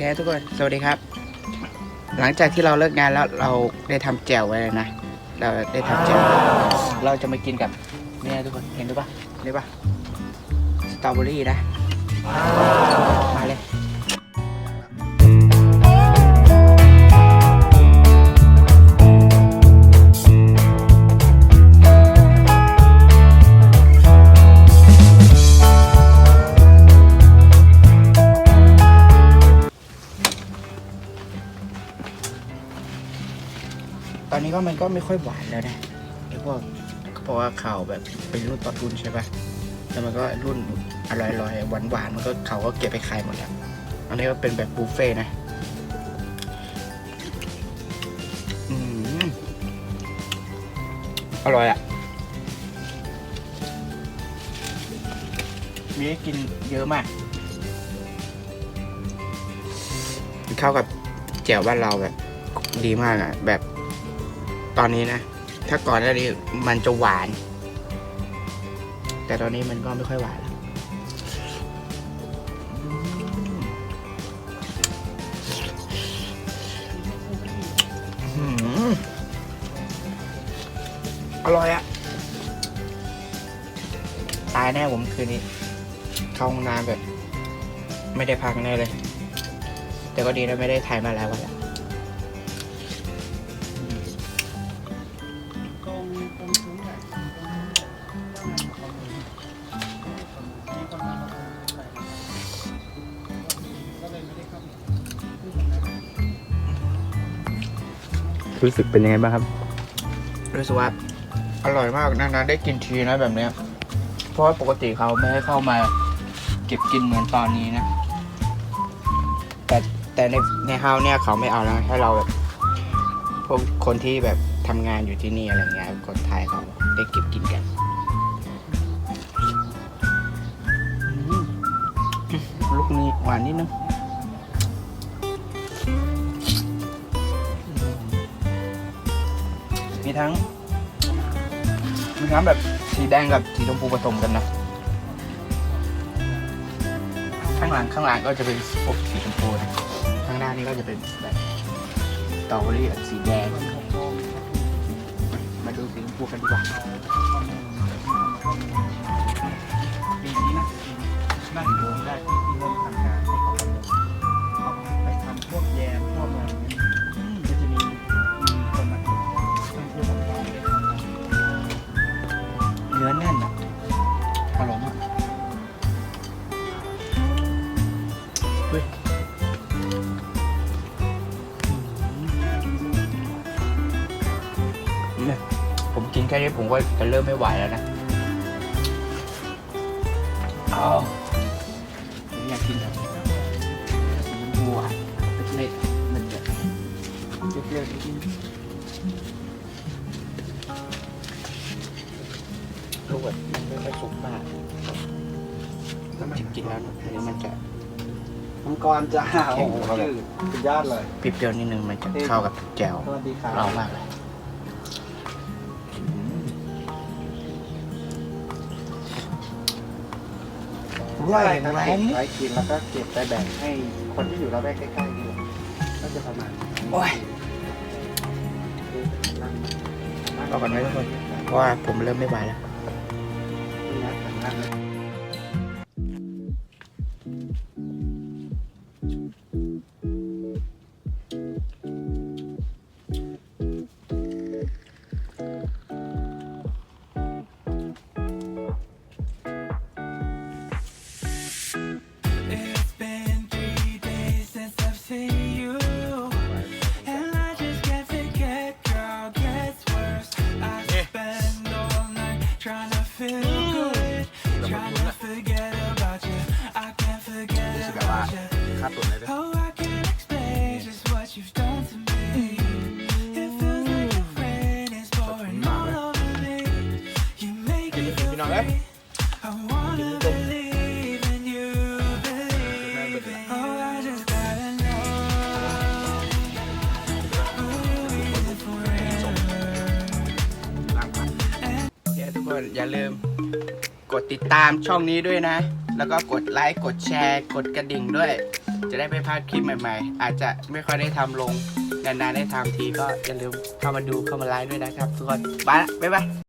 เคทุกคน สวัสดีครับ หลังจากที่เราเลิกงานแล้วเราได้ทำแจ่วไว้แล้วนะ เราได้ทำแจ่วเราจะมากินกับเนี่ยทุกคนเห็นหรือปะนี่ปะสตรอเบอรี่นะ มาเลย อนนี้ก็มันก็ไม่ค่อยหวานแล้วนะไอ้พวกเพราะว่าข่าวแบบเป็นรุ่นต่อรุ่นใช่ปะแล้วมันก็รุ่นอร่อยๆหวานๆมันก็เขาก็เก็บไปขายหมดแล้วอันนี้ก็เป็นแบบบุฟเฟ่ต์นะอืมอร่อยอะ มีให้กินเยอะมากเข้ากับแจ่วบ้านเราแบบดีมากอะ แบบ ตอนนี้นะ ถ้าก่อนหน้านี้มันจะหวาน แต่ตอนนี้มันก็ไม่ค่อยหวานแล้วอร่อยอะตายแน่ผมคืนนี้ เข้าห้องน้ำแบบ ไม่ได้พักแน่เลย แต่ก็ดีนะไม่ได้ถ่ายมาแล้ววันละ รู้สึกเป็นยังไงบ้างครับ รู้สึกว่าอร่อยมากนานๆได้กินทีนะแบบเนี้ย เพราะว่าปกติเขาไม่ให้เข้ามาเก็บกินเหมือนตอนนี้นะ แต่แต่ในในเฮาเนี่ยเขาไม่เอาแล้วให้เราแบบพวกคนที่แบบทำงานอยู่ที่นี่อะไรเงี้ยคนไทยเขาได้เก็บกินกันลูกนี้หวานนิดนึง มีทั้ง มีทั้งแบบสีแดงกับสีชมพูผสมกันนะ ข้างหลังข้างหลังก็จะเป็นพวกสีชมพูนะข้างหน้านี่ก็จะเป็นแบบสตรอเบอรี่แบบสีแดง มาดูสีชมพูกันดีกว่า กินแค่นี้ผมก็จะเริ่มไม่ไหวแล้วนะเอาผมอยากกินแบบมันหวานเล็กๆมันจะเปรี้ยวๆนิดนึงลูกแบบมันไม่ค่อยสุกมากกินแล้วอันนี้มันจะมังกรจะโอ้โหชื่อสุดยอดเลยเปรี้ยวๆนิดนึงมันจะเข้ากับแจ่วสวัสดีครับเรามากเลย ใช่ครับเก็บไว้กินแล้วก็เก็บไปแบ่งให้คนที่อยู่ระแวกใกล้ๆด้วยก็จะประมาณนี้โอ้ยรอก่อนไหมทุกคน เพราะว่าผมเริ่มไม่ไหวแล้ว done to me. It feels like your rain is pouring all over me. You make me feel free. I wanna believe in you, baby. Oh, I just gotta know. Ooh, is it forever? โอเคทุกคนอย่าลืม กดติดตามช่องนี้ด้วยนะ แล้วก็กดไลค์กดแชร์ กดกระดิ่งด้วย จะได้ไม่พลาดคลิปใหม่ๆ อาจจะไม่ค่อยได้ทำลงนานๆได้ทำทีก็อย่าลืมเข้ามาดูเข้ามาไลค์ด้วยนะครับทุกคนไปละบ๊ายบาย